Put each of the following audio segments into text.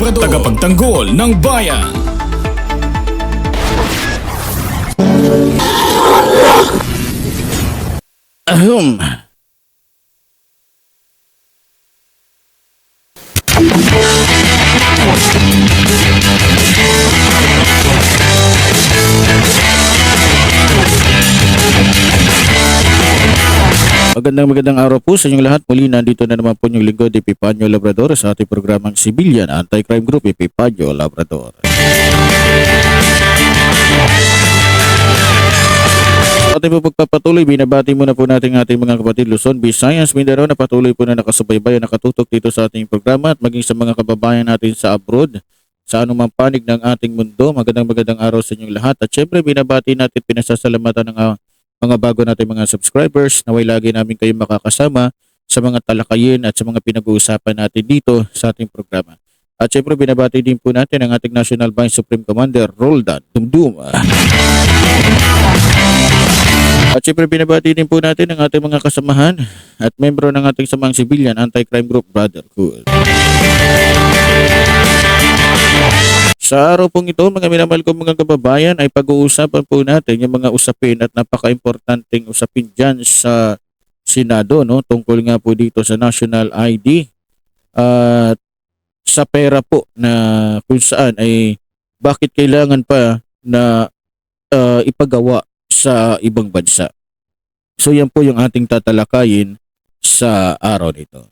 Tagapagtanggol ng bayan Ahem. Magandang magandang araw po sa inyong lahat. Muli nandito na naman po yung lingkod Epipanyo Labrador sa ating programang Civilian Anti-Crime Group Epipanyo Labrador. Sa ating pagpapatuloy, binabati muna po natin ating mga kapatid Luzon, Visayas, Mindanao na patuloy po na nakasubaybay at nakatutok dito sa ating programa at maging sa mga kababayan natin sa abroad, sa anumang panig ng ating mundo. Magandang magandang araw sa inyong lahat. At syempre, binabati natin at pinasasalamatan ng ah, mga bago nating mga subscribers. Naway lagi namin kayo makakasama sa mga talakayin at sa mga pinag-uusapan natin dito sa ating programa. At syempre, binabati din po natin ang ating National Vice Supreme Commander, Roldan Dumdum. At syempre binabati din po natin ang ating mga kasamahan at membro ng ating samang civilian anti-crime group Brotherhood. Sa araw pong ito, mga minamahal kong mga kababayan, ay pag-uusapan po natin yung mga usapin at napaka-importanting usapin dyan sa Senado, no? tungkol nga po dito sa National ID at sa pera po na kung saan ay bakit kailangan pa na ah, ipagawa sa ibang bansa. So yan po yung ating tatalakayin sa araw nito.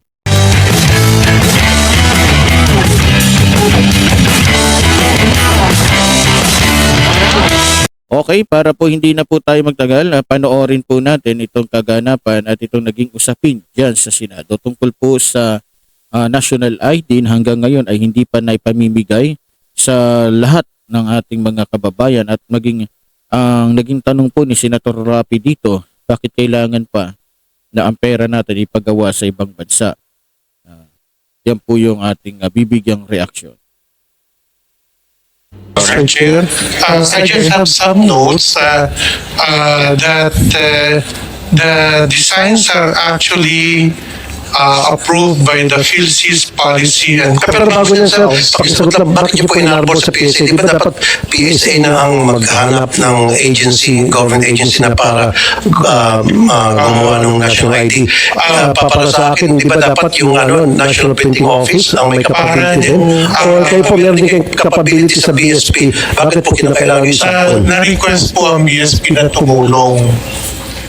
Okay, para po hindi na po tayo magtagal, ah, panoorin po natin itong kaganapan at itong naging usapin dyan sa Senado tungkol po sa ah, national ID hanggang ngayon ay hindi pa naipamimigay sa lahat ng ating mga kababayan at maging ang naging tanong po ni Senator Rapi dito, bakit kailangan pa na ang pera natin ipagawa sa ibang bansa? Ah, yan po yung ating ah, bibigyang reaksyon. Mr. Chair, uh, I just have some notes uh, uh, that uh, the designs are actually uh, approved by the PhilSys policy and Pero bago niya sir, pakisagot lang, bakit niyo po inarbor sa PSA? Di ba dapat PSA na ang maghanap ng agency, government agency na para um, uh, gumawa ng national ID. Uh, pa- para sa akin, di ba dapat yung ano, National Printing Office ang may capability din? Or kayo po meron din kayong capability sa BSP? Bakit po kinakailangan yung Uh, sakon? na-request po ang BSP na tumulong.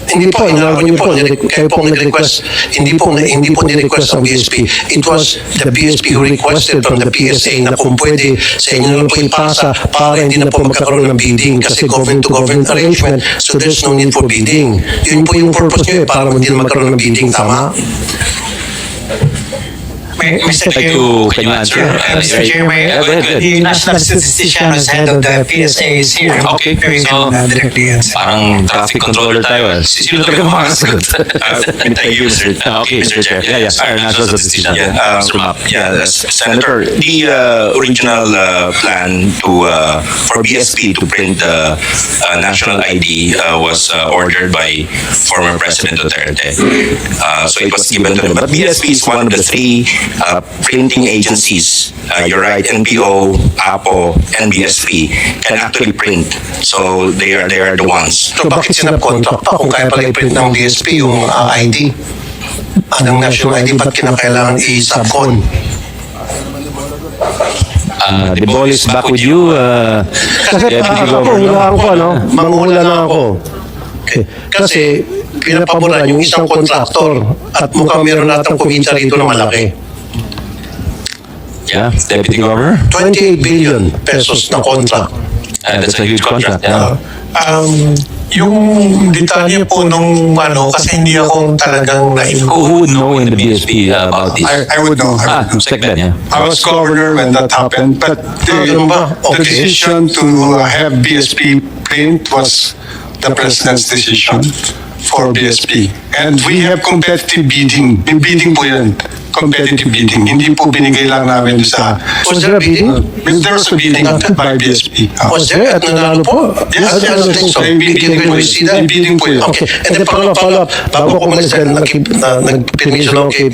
Hindi po, inarbor niyo po, kayo po ang nag-request. hindi po hindi po ni-request ng BSP. It was the BSP who requested from the PSA na kung pwede sa inyo na po ipasa para hindi na po magkakaroon ng bidding kasi government-to-government arrangement. so there's no need for bidding. Yun po yung purpose nyo eh, para hindi na magkaroon ng bidding, tama? May, Mr. Chair, to- can you answer? Uh, Mr. Chair, may, Yeah, go ahead, go ahead. the National Statistician as head of the PSA is here. Okay, we so- can uh, directly answer. Parang traffic controller tayo. ah. Sino talaga makakasagot? Uh, thank you, Mr. Ah, okay, Mr. Chair. Yeah, yeah. Our national statistician. Yeah. Map. yeah, S- Senator, the uh, original uh, plan to uh, for BSP to print the uh, national ID uh, was uh, ordered by former President Duterte. Uh, so it was given to him. But BSP is one of the three uh, printing agencies. Uh, you're right, NPO, APO, and BSP can actually print. So they are they are the ones. So bakit sinab-contract pa kung kaya pala i-print ng BSP yung uh, ID? Ang national ID, ba't kinakailangan i-subcon? Uh, the ball is back with you. Uh, Kasi ah, ako, hulaan ko, ano? Manghula na ako. Okay. Kasi pinapaboran yung isang kontraktor at mukhang meron natang kumita rito na malaki. Yeah, Deputy Governor. 28 billion pesos na contract. Uh, that's a huge contract. Yeah. Um, Yung detalye po nung ano, kasi hindi ako talagang na Who would know in the BSP uh, about this? I, I would know. I Ah, would know. Secretary, yeah. I was governor when that happened, but the, the decision to have BSP print was the president's decision for BSP. And we have competitive bidding. Bidding po yan. Competitive bidding. Hindi po binigay lang namin sa... Was there a bidding? There was a bidding by BSP. Ah. Was there? At nanalo po? Yes, I yes, don't think so. bidding Can po we yun. see that? May bidding po yun. Okay. And then follow up, follow up. Bago ko umalis dahil nag- na- nagpermiso lang ako kay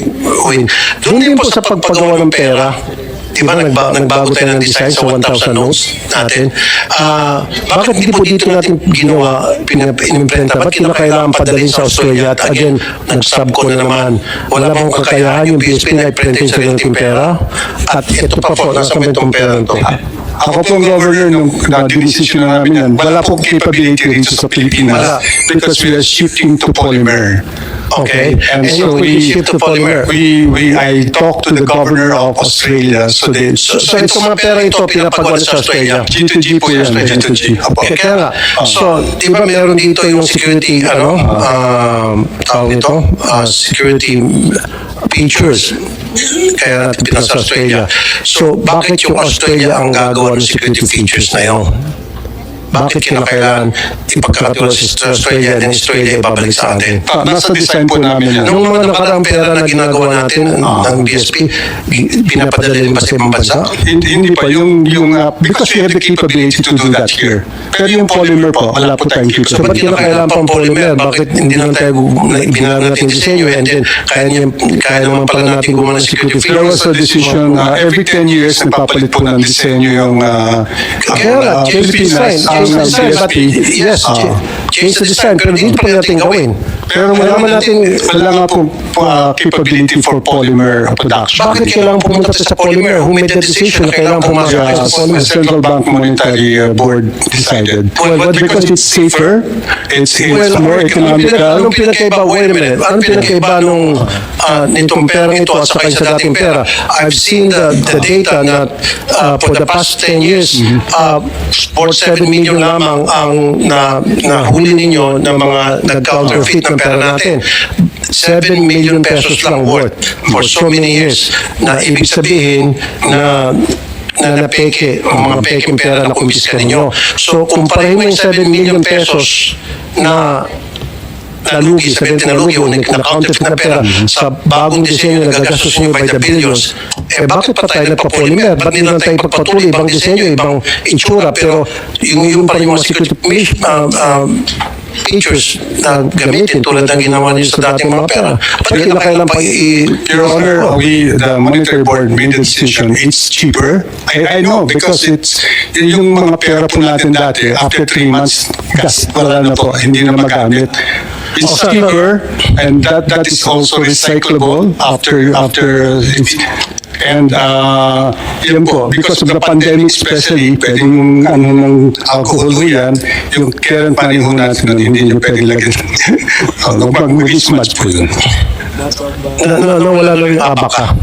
Wayne. Doon din po sa pagpagawa ng pera, di ba nagba, nagbago tayo ng design sa 1,000 notes natin? Ah, bakit hindi po dito natin ginawa, pinimprenta? Ba't kinakailangan padalhin sa Australia? At again, nag-sub ko na naman. Wala bang kakayahan yung BSP na i-printin sa ganitong pera? At ito pa po, nasa may itong pera nito. Ako pong governor nung na decision na namin yan, wala pong capability rito sa Pilipinas because we are shifting to polymer. Okay. And And so you we shift to polymer. We, we, I talked to the governor of Australia, so they, So, so itong mga pera ito pinapagawa sa Australia? G2G po yan, G2G. Opo. Kaya, nga, so, di ba meron dito yung security, ano, um, tawag nito, Ah, security features. Kaya natin pinasa sa Australia. So, bakit yung Australia ang gagawa ng security features na yun? Bakit kinakailangan ipagkakatulad sa Australia and Australia ibabalik sa atin? Ah, nasa design po namin yan. Nung mga nakaraang pera na ginagawa natin ng BSP, gi- pinapadala ba sa ibang bansa? Hindi, pa, yung, yung, uh, because we have the capability to do that here. Pero yung polymer po, wala po tayong So, ba't kinakailangan pang polymer? Bakit hindi lang tayo binago natin disenyo and then kaya, niya, kaya naman pala natin gumawa ng security There was a decision, every 10 years, nagpapalit po ng disenyo yung uh, Kaya nga, uh, Pilipinas, Change the ang design. But, BSP. yes, Ah. ch- change the design. Pero dito pa natin gawin. Pero wala Kailangan natin, wala nga po uh, capability for polymer production. Bakit kailangan pumunta tayo sa polymer? Who made the decision na kailangan tayo sa Yes, polymer? the Central Bank Monetary uh, Board decided. Well, But because it's safer, it's, it's more Anong economical. pinagkaiba? Wait a minute. Anong pinagkaiba nung ah, nitong perang ito at saka sa dating pera? I've seen the, the data na ah, for the past 10 years, uh, 7 million lamang ang na, nahuli ninyo ng mga nag-counterfeit ng pera natin. 7 million pesos lang worth for so many years na ibig sabihin na na napeke, ang mga peking pera na kumpiska ninyo. So, kumparahin mo yung 7 million pesos na nalugi, sabihin natin nalugi o na-counterfeit na pera. sa bagong disenyo na gagastos nyo by the billions, eh bakit pa tayo nagpa-polymer? Ba't hindi lang tayo pagpatuloy, ibang disenyo, ibang itsura, pero yung, yung pa rin yung mga security features na gamitin tulad ng ginawa niyo sa dating mga pera. Ba't kinakailan pa i- Your Honor, we, the monetary board made the decision, it's cheaper. I, I know because it's, yung mga pera po natin dati, after three months, gas, wala na po, hindi na magamit. It's cheaper and that, that is also recyclable after, after, And uh, yun po, because of the pandemic especially, pwedeng yung ano ng alcohol ho yan, yung current money ho natin, hindi nyo pwedeng lagyan. uh, Mag-mismatch po yun. na, na, na wala lang yung abaka.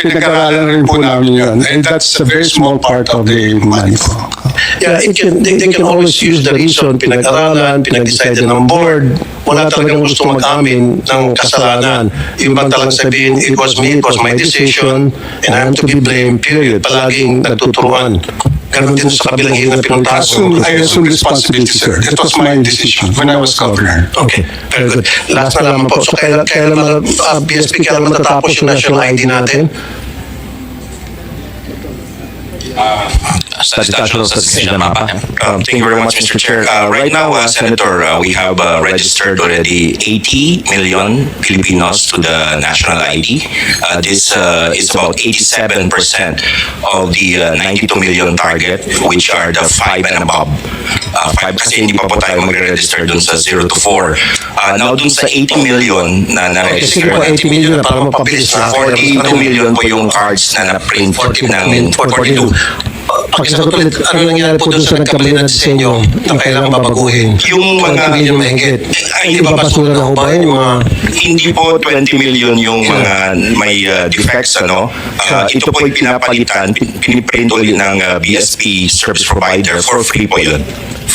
Pinag-aralan rin po namin yun. And that's a very small part of the money po. Yeah, it can, they, they can always use the reason, pinag-aralan, pinag-decide ng board. Wala talagang gusto mag-amin ng kasalanan. Yung bang talagang sabihin, it was me, it was my decision, and I am to be blamed, period. Palaging nagtuturuan. Ganun din sa kabilang hirap na pinuntahan I assume responsibility, sir. It was my decision when I was governor. Okay, very good. Last na naman po. So, kailan, kailan uh, BSP, kailan matatapos yung national ID natin? Statutational Statistician ng Mapa. Um, Thank you very much, Mr. Chair. Uh, Right now, uh, Senator, uh, we have uh, registered already 80 million Filipinos to the national ID. Uh, This uh, is about 87% of the uh, 92 million target, which are the 5 and above. Uh, 5 kasi hindi pa po tayo mag-register dun sa 0 to 4. Uh, Now, dun sa 80 million na na-register, po, 80 million na para mapabilis na. 42 million po yung cards na na-print namin. 42. Pakisagot ulit, ano nangyari po dun sa nagkamali na disenyo na kailangan babaguhin? Yung mga 20 million mahigit. Ay, ibabasura na ho ba yun? Yung mga hindi po 20 million yung mga may uh, defects ano. Uh, ito po ay pinapalitan, pin- piniprint ulit ng uh, BSP service provider for free po yun.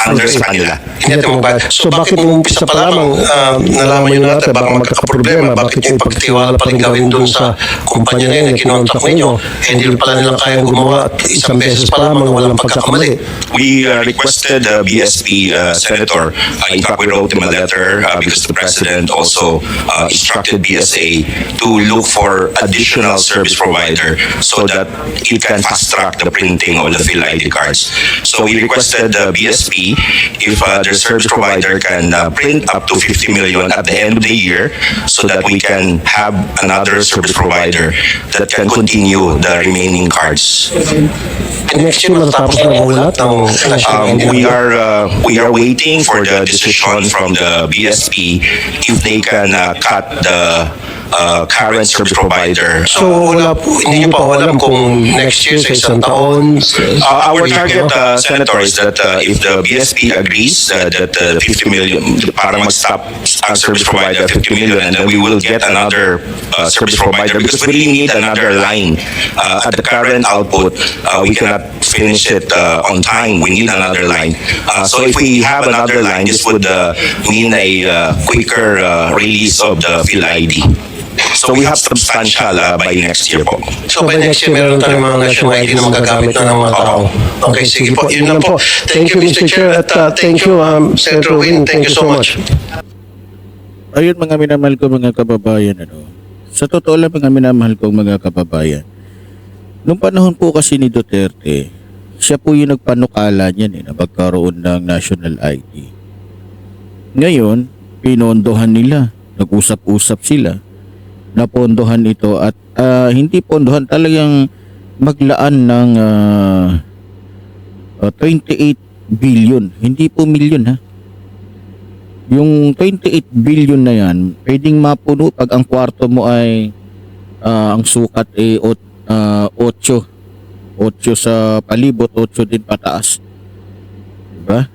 Under sa kanila. hindi natin mabayad. So bakit nung umpisa pa lamang ah, nalaman nyo natin baka magkakaproblema, bakit yung pagtiwala pa rin gawin doon sa kumpanya na yun na kinontak ninyo, eh, hindi pala nila kayang gumawa at isang beses walang pagkakamali. We uh, requested the BSP uh, senator. Uh, in fact, we wrote him a letter uh, because the president also uh, instructed BSA to look for additional service provider so that it can fast track the printing of the Phil ID cards. So we requested the BSP if uh, their service provider can uh, print up to 50 million at the end of the year so that we can have another service provider that can continue the remaining cards. Next year matatapos na ang lahat ng Um, we are uh, we are waiting for the decision from the BSP if they can uh, cut the uh, current service provider. So wala po, hindi nyo pa alam kung next year sa isang taon. Uh, our target, uh, Senator, is that uh, if the BSP agrees uh, that uh, 50 million, para mag-stop ang service provider at 50 million, and then we will get another uh, service provider because we really need another line. Uh, at the current output, uh, we cannot finish it uh, on time. We need another line. Uh, so if we have another line, this would uh, mean a uh, quicker uh, release of the Phil ID. So we have substantial uh, by next year po. So by next year, meron tayong mga national ID na magagamit na ng mga tao. Okay, sige po. Yun lang po. Thank you, Mr. Chair, at uh, thank you, um, Senator Win. Thank you so much. Ayun mga minamahal ko mga kababayan ano. Sa totoo lang mga minamahal ko mga kababayan. Nung panahon po kasi ni Duterte, siya po yung nagpanukala niyan eh, na magkaroon ng national ID. Ngayon, pinondohan nila. Nag-usap-usap sila. Napondohan ito at ah, hindi pondohan talagang maglaan ng ah, ah, 28 billion. Hindi po million ha. Yung 28 billion na yan, pwedeng mapuno pag ang kwarto mo ay ah, ang sukat ay ot, ah, 8. 8 sa palibot, 8 din pataas. Diba?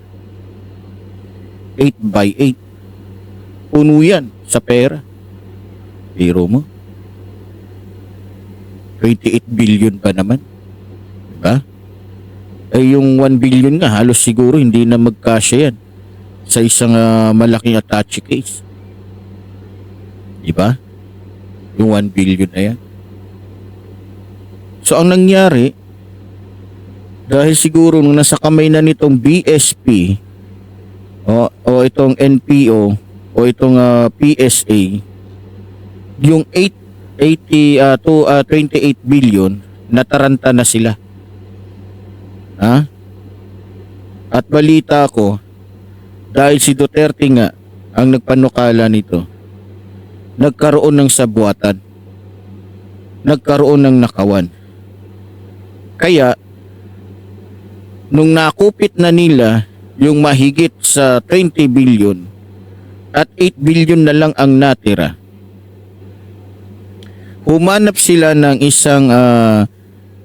8 by 8. Puno yan sa pera. Biro mo. 28 billion pa naman. Diba? Eh yung 1 billion nga, halos siguro hindi na magkasya yan sa isang ah, malaking attache case. Di ba? Yung 1 billion na yan. So ang nangyari, dahil siguro nung nasa kamay na nitong BSP o, o itong NPO o itong ah, PSA, yung 8, 80 ah, to ah, 28 billion nataranta na sila. Ha? At balita ko, dahil si Duterte nga ang nagpanukala nito, nagkaroon ng sabuatan, nagkaroon ng nakawan. Kaya, nung nakupit na nila yung mahigit sa 20 billion at 8 billion na lang ang natira, humanap sila ng isang ah,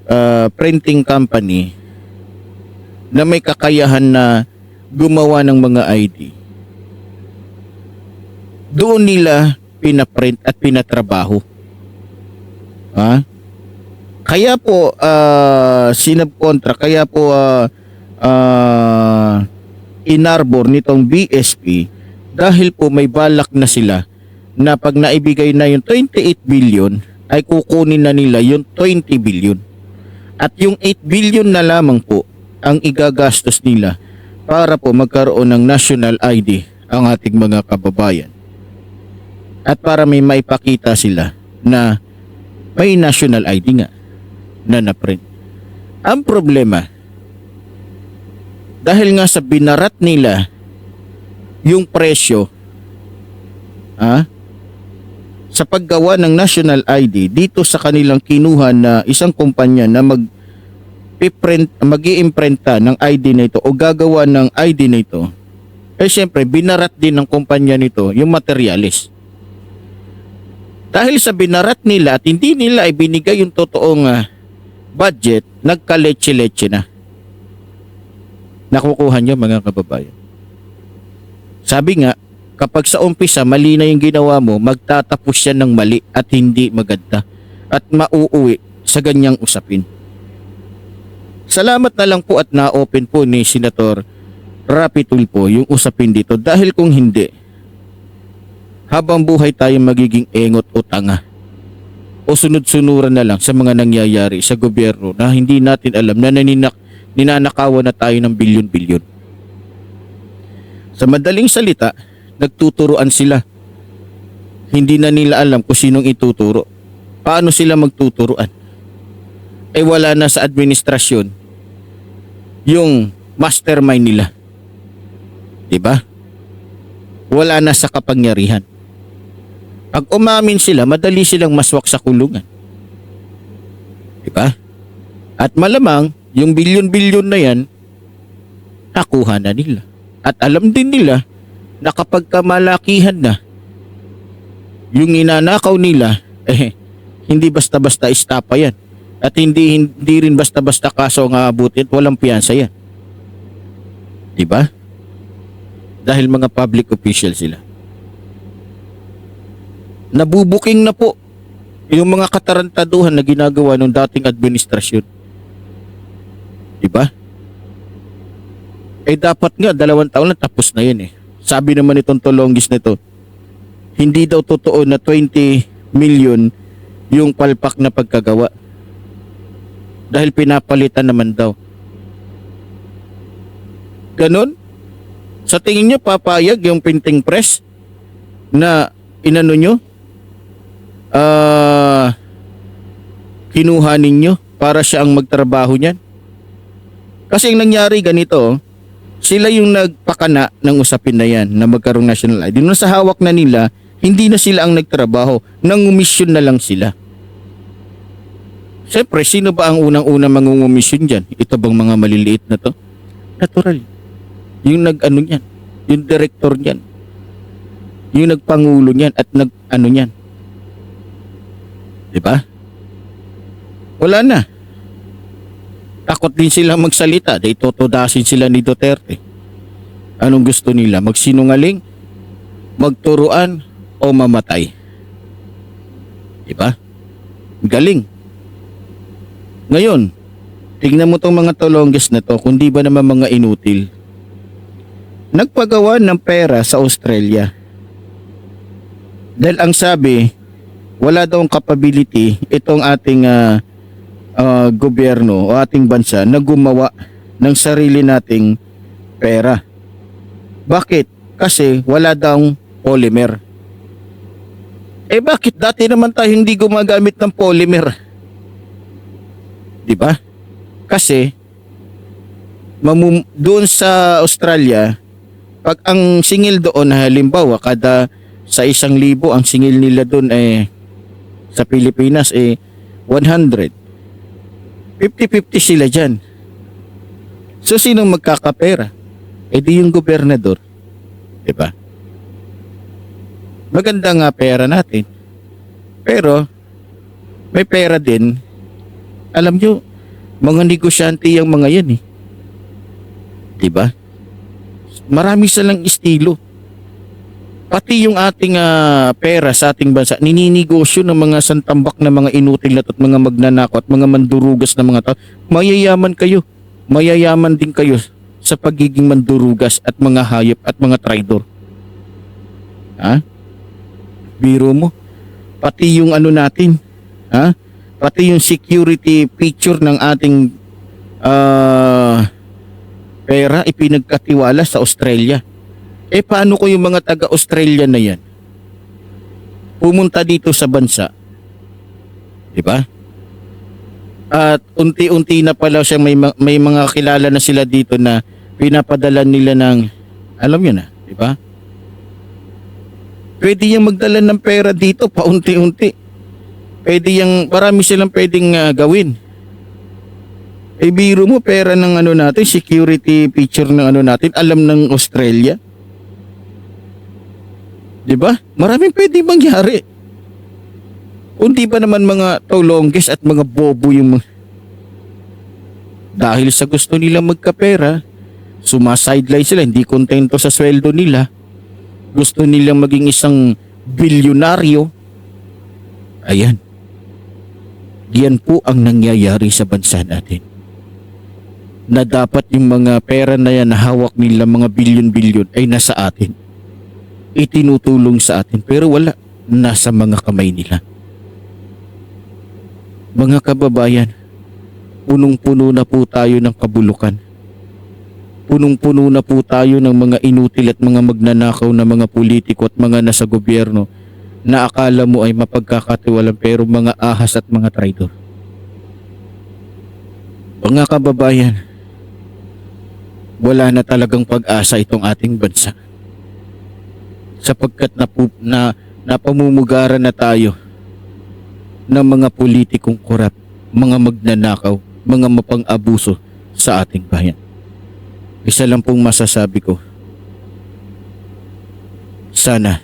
ah, printing company na may kakayahan na gumawa ng mga ID. Doon nila pinaprint at pinatrabaho. Ha? Kaya po uh, sinabkontra, kaya po uh, uh, inarbor nitong BSP dahil po may balak na sila na pag naibigay na yung 28 billion ay kukunin na nila yung 20 billion. At yung 8 billion na lamang po ang igagastos nila para po magkaroon ng national ID ang ating mga kababayan. At para may maipakita sila na may national ID nga na na-print. Ang problema, dahil nga sa binarat nila yung presyo ha, sa paggawa ng national ID dito sa kanilang kinuha na isang kumpanya na mag piprint, mag iimprenta ng ID na ito o gagawa ng ID na ito, eh syempre, binarat din ng kumpanya nito yung materialis. Dahil sa binarat nila at hindi nila ibinigay yung totoong ah, budget, nagka-leche-leche na. Nakukuha niyo mga kababayan. Sabi nga, kapag sa umpisa mali na yung ginawa mo, magtatapos yan ng mali at hindi maganda at mauuwi sa ganyang usapin. Salamat na lang po at na-open po ni Senator Rapi Tulfo yung usapin dito dahil kung hindi, habang buhay tayo magiging engot o tanga o sunod-sunuran na lang sa mga nangyayari sa gobyerno na hindi natin alam na naninak, ninanakawan na tayo ng bilyon-bilyon. Sa madaling salita, nagtuturoan sila. Hindi na nila alam kung sinong ituturo. Paano sila magtuturoan? Eh wala na sa administrasyon yung mastermind nila. 'Di ba? Wala na sa kapangyarihan. Pag umamin sila, madali silang maswak sa kulungan. 'Di ba? At malamang yung bilyon-bilyon na 'yan nakuha na nila. At alam din nila na kapag kamalakihan na yung inanakaw nila, eh, hindi basta-basta istapa yan. At hindi, hindi rin basta-basta kaso ang aabutin, walang piyansa yan. Di ba? Dahil mga public official sila. Nabubuking na po yung mga katarantaduhan na ginagawa ng dating administrasyon. Di ba? Eh dapat nga dalawang taon na tapos na yun eh. Sabi naman itong Tolongis nito, hindi daw totoo na 20 million yung palpak na pagkagawa. Dahil pinapalitan naman daw. Ganon? Sa tingin nyo papayag yung printing press na inano nyo? Ah, kinuha ninyo para siya ang magtrabaho niyan? Kasi ang nangyari ganito, sila yung nagpakana ng usapin na yan na magkaroong national ID. Nung sa hawak na nila, hindi na sila ang nagtrabaho. Nangumisyon na lang sila. Siyempre, sino ba ang unang-unang mangungumisyon dyan? Ito bang mga maliliit na to? Natural. Yung nag-ano niyan. Yung director niyan. Yung nagpangulo niyan at nag-ano niyan. Diba? Wala na. Takot din silang magsalita. Dahil totodasin sila ni Duterte. Anong gusto nila? Magsinungaling? Magturuan? O mamatay? Diba? Galing. Ngayon, tingnan mo tong mga tolongges na to, kung di ba naman mga inutil. Nagpagawa ng pera sa Australia. Dahil ang sabi, wala daw ang capability itong ating ah, ah, gobyerno o ating bansa na gumawa ng sarili nating pera. Bakit? Kasi wala daw polymer. Eh bakit dati naman tayo hindi gumagamit ng polymer? 'Di ba? Kasi mamum doon sa Australia, pag ang singil doon halimbawa kada sa isang libo ang singil nila doon eh sa Pilipinas eh 100. 50-50 sila dyan. So sinong magkakapera? Eh di yung gobernador. ba? Maganda nga pera natin. Pero may pera din. Alam nyo, mga negosyante yung mga yan eh. ba? Marami silang estilo. Pati yung ating ah, pera sa ating bansa, nininegosyo ng mga santambak na mga inutil at mga magnanakaw at mga mandurugas na mga tao. Mayayaman kayo. Mayayaman din kayo sa pagiging mandurugas at mga hayop at mga traidor. Ha? Biro mo. Pati yung ano natin. Ha? Pati yung security picture ng ating ah, pera ipinagkatiwala sa Australia. Eh paano ko yung mga taga-Australia na yan? Pumunta dito sa bansa. Di ba? At unti-unti na pala siya may, ma- may mga kilala na sila dito na pinapadala nila ng alam niyo na, di ba? Pwede yung magdala ng pera dito paunti-unti. Pwede yung marami silang pwedeng ah, gawin. Eh biro mo pera ng ano natin, security picture ng ano natin, alam ng Australia. 'Di ba? Maraming pwede mangyari. Kung di ba naman mga tolongges at mga bobo yung mga- dahil sa gusto nila magkapera, sumasideline sila, hindi kontento sa sweldo nila, gusto nilang maging isang bilyonaryo. Ayan. Yan po ang nangyayari sa bansa natin. Na dapat yung mga pera na yan na hawak nila mga bilyon-bilyon ay nasa atin. Itinutulong sa atin pero wala. Nasa mga kamay nila. Mga kababayan, punong-puno na po tayo ng kabulukan. Punong-puno na po tayo ng mga inutil at mga magnanakaw na mga politiko at mga nasa gobyerno na akala mo ay mapagkakatiwalang pero mga ahas at mga traidor. Mga kababayan, wala na talagang pag-asa itong ating bansa. Sapagkat na, na napamumugaran na tayo ng mga politikong korap, mga magnanakaw, mga mapang-abuso sa ating bayan. Isa lang pong masasabi ko. Sana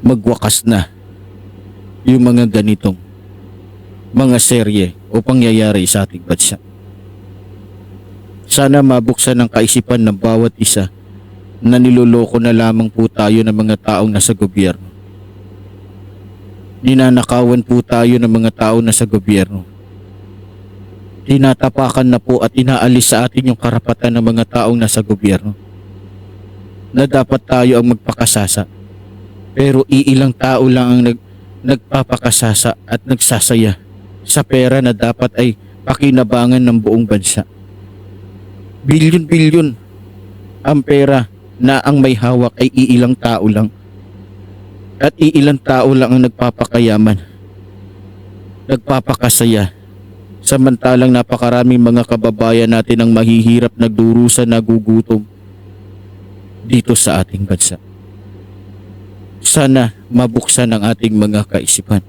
magwakas na yung mga ganitong mga serye o pangyayari sa ating bansa. Sana mabuksan ng kaisipan ng bawat isa na niloloko na lamang po tayo ng mga taong nasa gobyerno. Ninanakawan po tayo ng mga tao nasa gobyerno. Tinatapakan na po at inaalis sa atin yung karapatan ng mga taong nasa gobyerno. Na dapat tayo ang magpakasasa. Pero iilang tao lang ang nag, nagpapakasasa at nagsasaya sa pera na dapat ay pakinabangan ng buong bansa. Bilyon-bilyon ang pera na ang may hawak ay iilang tao lang. At iilang tao lang ang nagpapakayaman. Nagpapakasaya. Samantalang napakaraming mga kababayan natin ang mahihirap nagdurusa nagugutom dito sa ating bansa. Sana mabuksan ang ating mga kaisipan.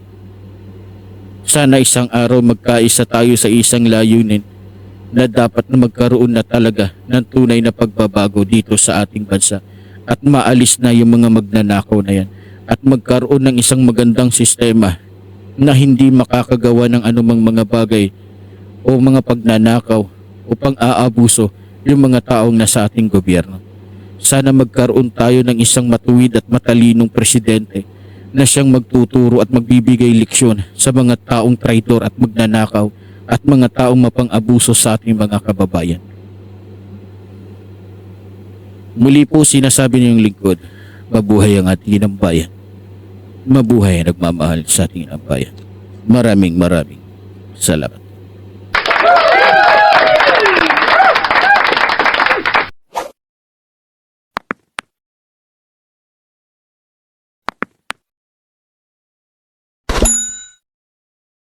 Sana isang araw magkaisa tayo sa isang layunin na dapat na magkaroon na talaga ng tunay na pagbabago dito sa ating bansa at maalis na yung mga magnanakaw na yan at magkaroon ng isang magandang sistema na hindi makakagawa ng anumang mga bagay o mga pagnanakaw o pang-aabuso yung mga taong nasa ating gobyerno. Sana magkaroon tayo ng isang matuwid at matalinong presidente na siyang magtuturo at magbibigay leksyon sa mga taong traitor at magnanakaw at mga taong mapang-abuso sa ating mga kababayan. Muli po sinasabi niyong lingkod, mabuhay ang ating inang bayan. Mabuhay ang nagmamahal sa ating inang. Maraming maraming salamat.